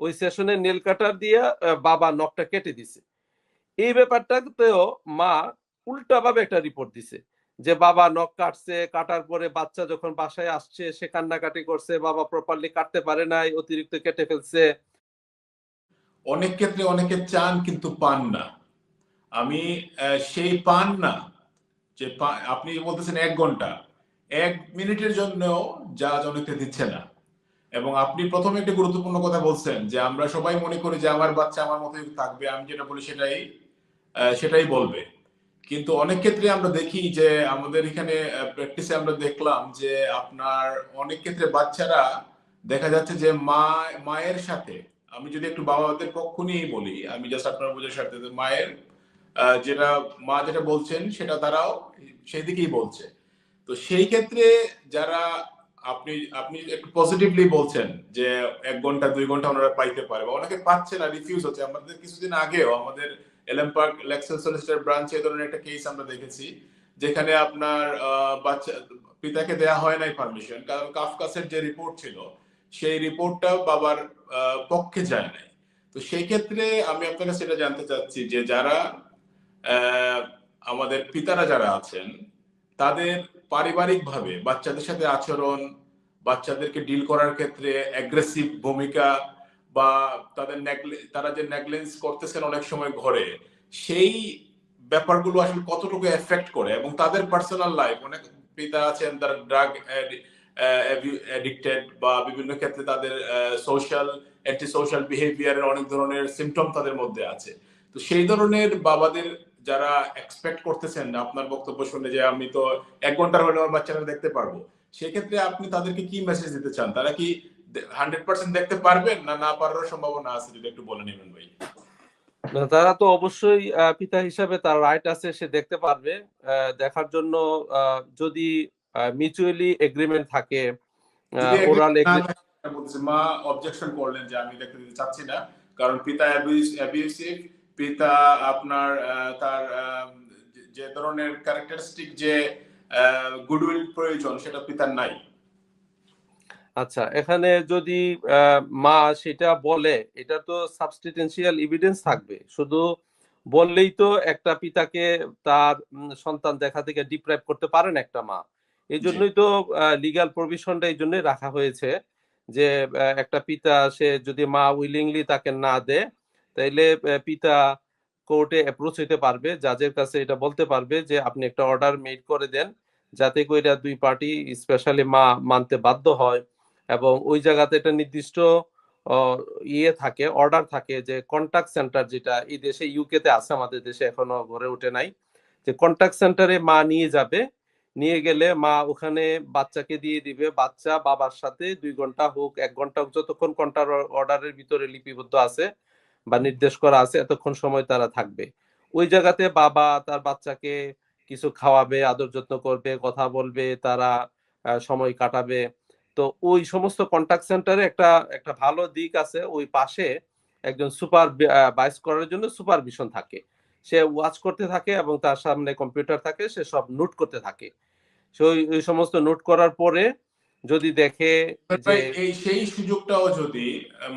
ওই সেশনে নেল কাটার দিয়ে বাবা নখটা কেটে দিছে। এই ব্যাপারটাতেও মা উল্টাভাবে একটা রিপোর্ট দিছে যে বাবা নখ কাটছে, কাটার পরে বাচ্চা যখন বাসায় আসছে, সে কান্নাকাটি করছে, বাবা প্রপারলি কাটতে পারে নাই, অতিরিক্ত কেটে ফেলছে। অনেক ক্ষেত্রে অনেকে চান কিন্তু পান না। আমি সেই পান না যে আপনি বলতেছেন এক ঘণ্টা। এক মিনিটের জন্য যা অনেকে দিচ্ছে না। এবং আপনি প্রথমে একটি গুরুত্বপূর্ণ কথা বলছেন যে আমরা সবাই মনে করি যে আমার বাচ্চা আমার মতোই থাকবে, আমি যেটা বলি সেটাই সেটাই বলবে। কিন্তু অনেক ক্ষেত্রে আমরা দেখি যে আমাদের এখানে প্র্যাকটিসে আমরা দেখলাম যে আপনার অনেক ক্ষেত্রে বাচ্চারা দেখা যাচ্ছে যে মা, মায়ের সাথে, আমি যদি একটু বাবাদের পক্ষ নিয়েই বলি, আমি জাস্ট আপনার বোঝার সাথে মায়ের যেটা মা যেটা বলছেন সেটা তারাও সেই দিকেই বলছে। তো সেই ক্ষেত্রে যারা আপনি আপনি একটু পজিটিভলি বলছেন যে এক ঘণ্টা, দুই ঘণ্টা ওনারা পাইতে পারে বা অনেকে পাচ্ছে না রিফিউজ হচ্ছে। আমাদের কিছুদিন আগেও আমাদের এলএম পার্ক লেক্সেল সলিস্টার ব্রাঞ্চে ধরনের একটা কেস আমরা দেখেছি, যেখানে আপনার বাচ্চা, পিতাকে দেয়া হয় নাই পারমিশন কারণ কাফকাসের যে রিপোর্ট ছিল, সেই রিপোর্টটা বাবার পক্ষে যায় নাই। তো সেই ক্ষেত্রে আমি আপনার কাছে এটা জানতে চাচ্ছি যে যারা আমাদের পিতারা যারা আছেন, তাদের পারিবারিকভাবে বাচ্চাদের সাথে আচরণ বাচ্চাদেরকে ডিল করার ক্ষেত্রে অ্যাগ্রেসিভ ভূমিকা বা তাদের তারা যে নেগলেন্স করতেছেন অনেক সময় ঘরে, সেই ব্যাপারগুলো আসলে কতটুকু এফেক্ট করে এবং তাদের পার্সোনাল লাইফ অনেক পিতা আছেন, তারা ড্রাগ অ্যাডিক্টেড বা বিভিন্ন ক্ষেত্রে তাদের সোশ্যাল অ্যান্টি সোশ্যাল বিহেভিয়ারের অনেক ধরনের সিমটম তাদের মধ্যে আছে। তো সেই ধরনের বাবাদের যারা এক্সপেক্ট করতেছেন, আপনার বক্তব্য শুনে যে আমি তো এক ঘণ্টার হলে আমার বাচ্চারা দেখতে পারব সেক্ষেত্রে আপনি তাদেরকে কি মেসেজ দিতে চান? তারা কি হান্ড্রেড পার্সেন্ট দেখতে পারবেন না না পারার সম্ভাবনা আছে? যদি একটু বলে নেবেন ভাই। তারা তো অবশ্যই পিতা হিসাবে তার রাইট আছে সে দেখতে পারবে। দেখার জন্য যদি মিউচুয়ালি এগ্রিমেন্ট থাকে ওরাল মা অবজেকশন করলেন যে আমি দেখতে দিতে চাচ্ছি না। কারণ পিতা অ্যাবিউসিভ পিতা আপনার তার যে ধরনের ক্যারেক্টারিস্টিক যে গুডউইল প্রয়োজন সেটা পিতার নাই। আচ্ছা এখানে যদি মা সেটা বলে এটা তো সাবস্টিটেন্সিয়াল এভিডেন্স থাকবে। শুধু বললেই তো একটা পিতাকে তার সন্তান দেখা থেকে ডিপ্রাইভ করতে পারেন একটা মা। এই জন্যই তো লিগ্যাল প্রভিশনটা এই জন্যই রাখা হয়েছে যে একটা পিতা সে যদি মা উইলিংলি তাকে না দেয় তাইলে পিতা কোর্টে অ্যাপ্রোচ হইতে পারবে জাজের কাছে এটা বলতে পারবে যে, আপনি একটা অর্ডার মেড করে দেন, যাতে কইরা দুই পার্টি স্পেশালি মা মানতে বাধ্য হয়। এবং ওই জায়গাতে একটা নির্দিষ্ট ইয়ে থাকে অর্ডার থাকে যে কন্টাক্ট সেন্টার যেটা, এই দেশে ইউকে তে আছে, আমাদের দেশে এখনও গড়ে ওঠে নাই। যে কন্টাক্ট সেন্টারে মা নিয়ে যাবে, নিয়ে গেলে মা ওখানে বাচ্চাকে দিয়ে দিবে, বাচ্চা বাবার সাথে দুই ঘণ্টা হোক, এক ঘণ্টা হোক, যতক্ষণ কন্টার অর্ডারের ভিতরে লিপিবদ্ধ আছে বা নির্দেশ করা আছে, এতক্ষণ সময় তারা থাকবে। ওই জায়গাতে বাবা তার বাচ্চাকে কিছু খাওয়াবে, আদর যত্ন করবে, কথা বলবে, তারা সময় কাটাবে। তো ওই সমস্ত কন্টাক্ট সেন্টারে একটা একটা ভালো দিক আছে, ওই পাশে একজন সুপার বাইস করার জন্য সুপারভিশন থাকে। সে ওয়াচ করতে থাকে এবং তার সামনে কম্পিউটার থাকে, সে সব নোট করতে থাকে। সে ওই সমস্ত নোট করার পরে যদি দেখে এই সেই সুযোগটাও যদি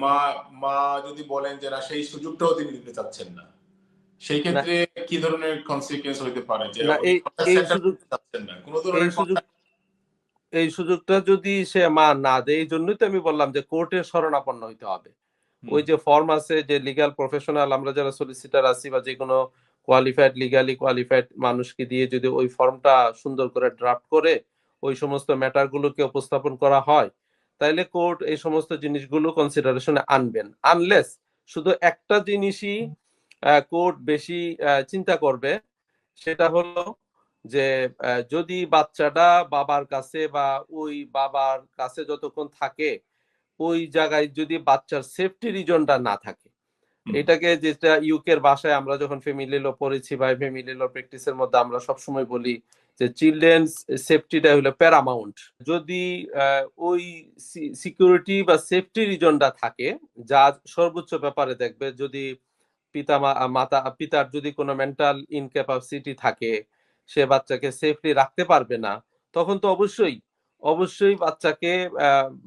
মা মা যদি বলেন যে না সেই সুযোগটাও তিনি দিতে চাচ্ছেন না। সেই ক্ষেত্রে কি ধরনের কনসিকুয়েন্স হইতে পারে যে না, এই- এই সুযোগ- চাচ্ছেন না? কোনো ধরনের সুযোগ এই সুযোগটা যদি সে মা না দেয় এই জন্যই তো আমি বললাম যে কোর্টের শরণাপন্ন হইতে হবে। ওই যে ফর্ম আছে যে লিগাল প্রফেশনাল আমরা যারা সলিসিটার আছি বা যে কোনো কোয়ালিফাইড লিগালি কোয়ালিফাইড মানুষকে দিয়ে যদি ওই ফর্মটা সুন্দর করে ড্রাফট করে ওই সমস্ত ম্যাটার গুলোকে উপস্থাপন করা হয়, তাইলে কোর্ট এই সমস্ত জিনিসগুলো কনসিডারেশনে আনবেন আনলেস শুধু একটা জিনিসই কোর্ট বেশি চিন্তা করবে, সেটা হলো যে যদি বাচ্চাটা বাবার কাছে বা ওই বাবার কাছে যতক্ষণ থাকে, ওই জায়গায় যদি বাচ্চার সেফটি রিজনটা না থাকে। এটাকে যেটা ইউকের ভাষায় আমরা যখন ফ্যামিলি ল পড়েছি বা ফ্যামিলি ল প্র্যাকটিসের মধ্যে আমরা সবসময় বলি যে চিলড্রেন্স সেফটিটা হলো প্যারামাউন্ট যদি ওই সিকিউরিটি বা সেফটি রিজনটা থাকে, যা সর্বোচ্চ ব্যাপারে দেখবে যদি পিতা মাতা, পিতার যদি কোনো মেন্টাল ইনক্যাপাসিটি থাকে, সে বাচ্চাকে সেফলি রাখতে পারবে না, তখন তো অবশ্যই অবশ্যই বাচ্চাকে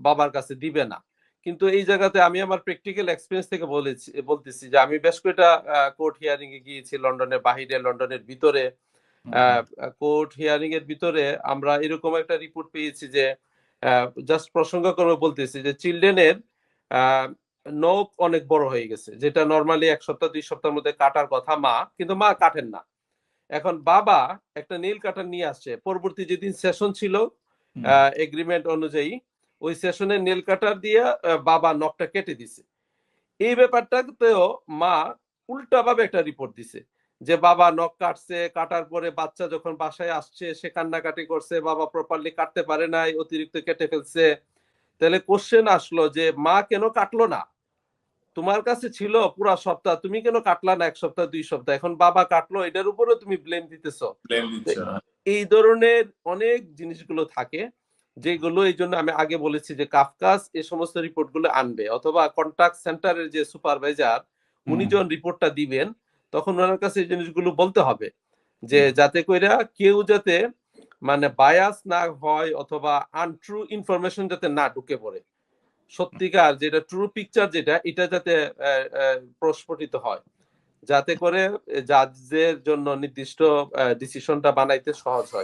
বাবার কাছে দিবে না। কিন্তু এই জায়গাতে আমি আমার প্র্যাকটিক্যাল এক্সপিরিয়েন্স থেকে বলেছি বলতেছি যে আমি বেশ কয়েকটা কোর্ট হিয়ারিং এ গিয়েছি লন্ডনের বাহিরে লন্ডনের ভিতরে। কোর্ট হিয়ারিং এর ভিতরে আমরা এরকম একটা রিপোর্ট পেয়েছি যে জাস্ট প্রসঙ্গক্রমে বলতেছি যে চিলড্রেনের নখ অনেক বড় হয়ে গেছে যেটা নর্মালি এক সপ্তাহ দুই সপ্তাহের মধ্যে কাটার কথা মা কিন্তু মা কাটেন না। এখন বাবা একটা নীল কাটার নিয়ে আসছে পরবর্তী যেদিন সেশন ছিল এগ্রিমেন্ট অনুযায়ী ওই সেশনে নেল কাটার দিয়ে বাবা নখটা কেটে দিছে। এই ব্যাপারটাতেও মা উল্টাভাবে একটা রিপোর্ট দিছে যে বাবা নখ কাটছে কাটার পরে বাচ্চা যখন বাসায় আসছে সে কান্নাকাটি করছে বাবা প্রপারলি কাটতে পারে নাই অতিরিক্ত কেটে ফেলছে। তাহলে কোশ্চেন আসলো যে মা কেন কাটলো না? তোমার কাছে ছিল পুরা সপ্তাহ তুমি কেন কাটলা না এক সপ্তাহ দুই সপ্তাহ? এখন বাবা কাটলো এটার উপরেও তুমি ব্লেম দিতেছো। না। এই ধরনের অনেক জিনিসগুলো থাকে। যেগুলো এই জন্য আমি আগে বলেছি যে কাফকাস এই সমস্ত রিপোর্টগুলো আনবে অথবা কন্টাক্ট সেন্টারের যে সুপারভাইজার উনি যখন রিপোর্টটা দিবেন তখন ওনার কাছে এই জিনিসগুলো বলতে হবে যে যাতে কইরা কেউ যাতে মানে বায়াস না হয় অথবা আনট্রু ইনফরমেশন যাতে না ঢুকে পড়ে। সত্যিকার যেটা ট্রু পিকচার যেটা এটা যাতে প্রস্ফুটিত হয়। যাতে করে জাজদের জন্য নির্দিষ্ট ডিসিশনটা বানাইতে সহজ হয়।